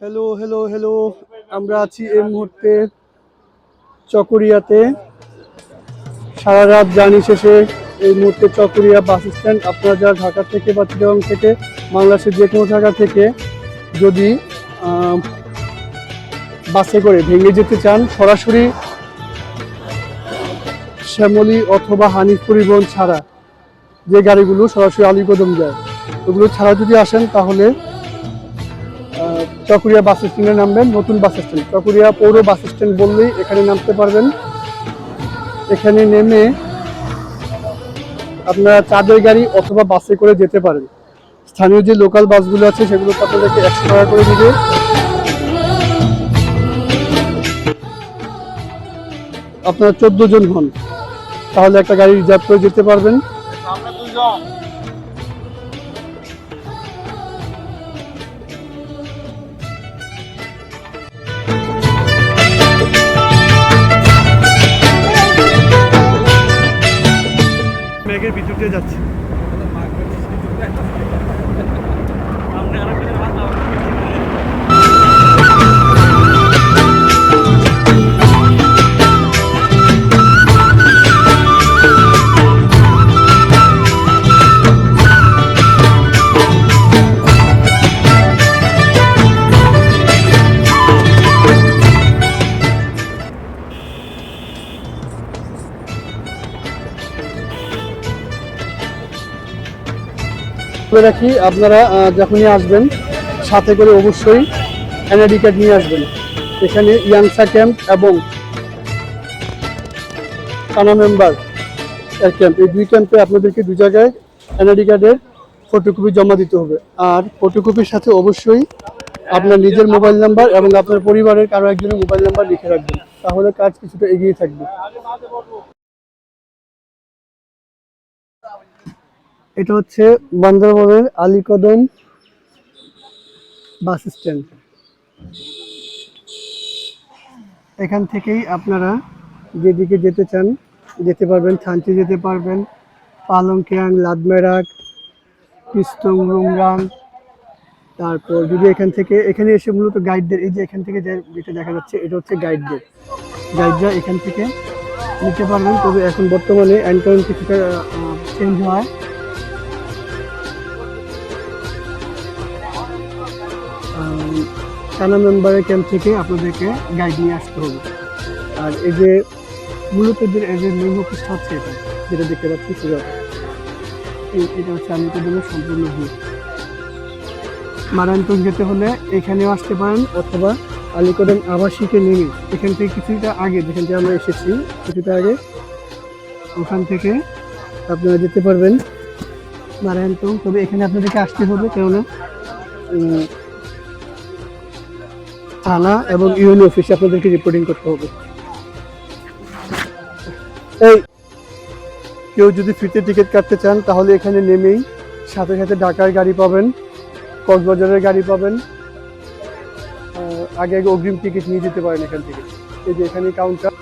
Hello hello hello আমরা আছি এই মুহূর্তে চকরিয়াতে। সারা রাত জার্নি শেষে এই মুহূর্তে চকরিয়া বাস স্ট্যান্ড আপনারা যারা ঢাকা থেকে বা চিটাগাং থেকে, বাংলাদেশের যে কোনো জায়গা থেকে যদি বাসে করে ভেঙে যেতে চান, সরাসরি শ্যামলী অথবা হানিফ পরিবহন ছাড়া যে গাড়িগুলো সরাসরি আলিকদম যায়, ওগুলো ছাড়া যদি আসেন তাহলে চকরিয়া বাস স্ট্যান্ডে নামবেন, নতুন বাস স্ট্যান্ড। চকরিয়া পৌর বাস স্ট্যান্ড বললেই এখানে নামতে পারবেন। এখানে নেমে আপনারা চাঁদের গাড়ি অথবা বাসে করে যেতে পারেন। স্থানীয় যে লোকাল বাসগুলো আছে, সেগুলো আপনাদেরকে একশো টাকা করে দিবে। আপনারা চোদ্দ জন হন, তাহলে একটা গাড়ি রিজার্ভ করে যেতে পারবেন। দিয়ে যাচ্ছে। বলে রাখি, আপনারা যখনই আসবেন, সাথে করে অবশ্যই এনআইডি কার্ড নিয়ে আসবেন। এখানে ইয়াংসা ক্যাম্প এবং থানা মেম্বার এক ক্যাম্প এই দুই ক্যাম্পে আপনাদেরকে দু জায়গায় এনআইডি কার্ডের ফটোকপি জমা দিতে হবে। আর ফটোকপির সাথে অবশ্যই আপনার নিজের মোবাইল নাম্বার এবং আপনার পরিবারের কারও একজনের মোবাইল নাম্বার লিখে রাখবেন। তাহলে কাজ কিছুটা এগিয়ে থাকবে। এটা হচ্ছে বান্দরবনের আলীকদম বাস স্ট্যান্ড। এখান থেকেই আপনারা যেদিকে যেতে চান, যেতে পারবেন, থানচি যেতে পারবেন, পালংকিয়াং, লাদমেরাক, পিস্তং রুমরাং তারপর যদি এখান থেকে, এখানে এসে মূলত গাইডদের এই যে এখান থেকে যেটা দেখা যাচ্ছে, এটা হচ্ছে গাইডদের গাইডরা এখান থেকে নিতে পারবেন, তবে এখন বর্তমানে অ্যান্টন কিছুটা চেঞ্জ হয়। থানা মেম্বারের ক্যাম্প থেকে আপনাদেরকে গাইড নিয়ে আসতে হবে। আর এই যে মূলত যে এই যে মেন অফিসটা হচ্ছে এটা, যেটা দেখতে পাচ্ছি সেটা এটা হচ্ছে আমি দিনের সম্পূর্ণ ভিউ মারান্তক যেতে হলে এখানেও আসতে পারেন অথবা আলিকদম আবাসিকে নেমে এখান থেকে কিছুটা আগে, যেখান থেকে আমরা এসেছি, কিছুটা আগে, ওখান থেকে আপনারা যেতে পারবেন। নারায়ণতম তবে এখানে আপনাদেরকে আসতে হবে কেননা থানা এবং ইউনি অফিসে আপনাদেরকে রিপোর্টিং করতে হবে। এই, কেউ যদি ফ্রিতে টিকিট কাটতে চান, তাহলে এখানে নেমেই সাথে সাথে ঢাকার গাড়ি পাবেন, কক্সবাজারের গাড়ি পাবেন আগে আগে অগ্রিম টিকিট নিয়ে যেতে পারেন এখান থেকে। এই যে এখানে কাউন্টার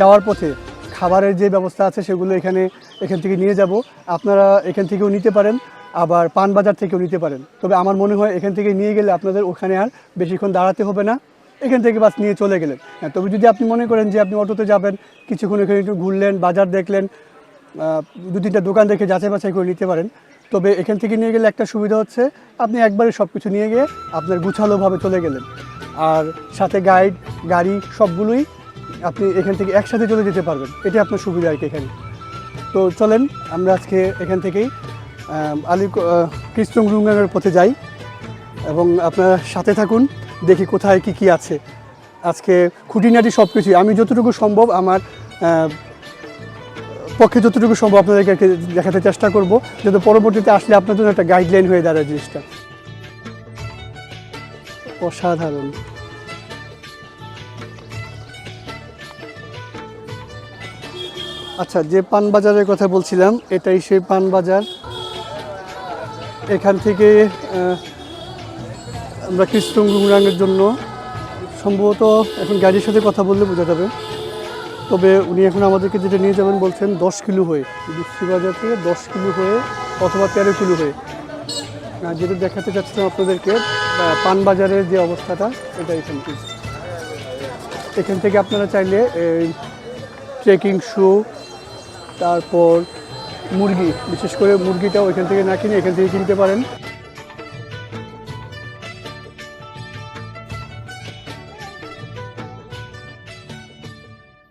যাওয়ার পথে খাবারের যে ব্যবস্থা আছে, সেগুলো এখানে, এখান থেকে নিয়ে যাব। আপনারা এখান থেকেও নিতে পারেন। আবার পান বাজার থেকেও নিতে পারেন। তবে আমার মনে হয় এখান থেকে নিয়ে গেলে আপনাদের ওখানে আর বেশিক্ষণ দাঁড়াতে হবে না। এখান থেকে বাস নিয়ে চলে গেলেন। হ্যাঁ তবে যদি আপনি মনে করেন যে আপনি অটোতে যাবেন, কিছুক্ষণ এখানে একটু ঘুরলেন, বাজার দেখলেন দু তিনটা দোকান দেখে যাচাই বাছাই করে নিতে পারেন। তবে এখান থেকে নিয়ে গেলে একটা সুবিধা হচ্ছে, আপনি একবারে সব কিছু নিয়ে গিয়ে আপনার গুছালোভাবে চলে গেলেন। আর সাথে গাইড, গাড়ি সবগুলোই আপনি এখান থেকে একসাথে চলে যেতে পারবেন। এটা আপনার সুবিধা আর কি এখানে। তো চলেন, আমরা আজকে এখান থেকেই আলী কৃষ্ণ রুঙ্গানের পথে যাই এবং আপনারা সাথে থাকুন, দেখি কোথায় কি কি আছে। আজকে খুঁটিনাটি সব কিছুই আমি যতটুকু সম্ভব আমার পক্ষে যতটুকু সম্ভব আপনাদেরকে দেখাতে চেষ্টা করব, যাতে পরবর্তীতে আসলে আপনার জন্য একটা গাইডলাইন হয়ে দাঁড়ায় জিনিসটা। অসাধারণ। আচ্ছা যে পান বাজারের কথা বলছিলাম, এটাই সেই পান বাজার এখান থেকে আমরা কৃষ্ণ গুমরাঙের জন্য সম্ভবত এখন গাড়ির সাথে কথা বললে বোঝা যাবে। তবে উনি এখন আমাদেরকে যেটা নিয়ে যাবেন বলছেন দশ কিলো হয়ে বাজার থেকে দশ কিলো হয়ে অথবা তেরো কিলো হয়ে। যেটা দেখাতে চাচ্ছিলাম আপনাদেরকে আহ, পান বাজারের যে অবস্থাটা এটা এখান থেকে। এখান থেকে আপনারা চাইলে ট্রেকিং শু তারপর মুরগি বিশেষ করে মুরগিটা এখান থেকে না কিনে এখান থেকে কিনতে পারেন।